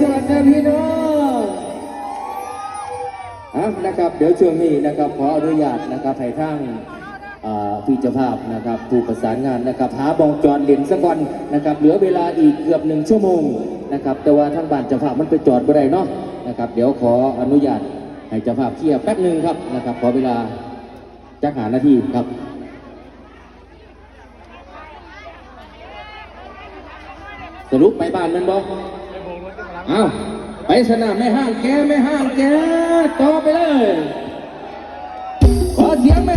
สวัสดีพี่น้องนะครับ เดี๋ยวช่วงนี้นะครับขออนุญาตนะครับให้ทั้งพี่เจ้าภาพนะครับผู้ประสานงานนะครับหาบองจอดเหรียญสักวันนะครับ เหลือเวลาอีกเกือบหนึ่งชั่วโมงนะครับ แต่ว่าทางบ้านเจ้าภาพมันไปจอดบ่ได้เนาะนะครับ เดี๋ยวขออนุญาตให้เจ้าภาพเคลียร์แป๊บหนึ่งครับนะครับ ขอเวลาจักหานาที่ครับสรุปไปบ้านมันบ่ อกเอาไปสนามไม่ห้างแกไม่ห้างแกต่อไปเลยขอเสียงไม่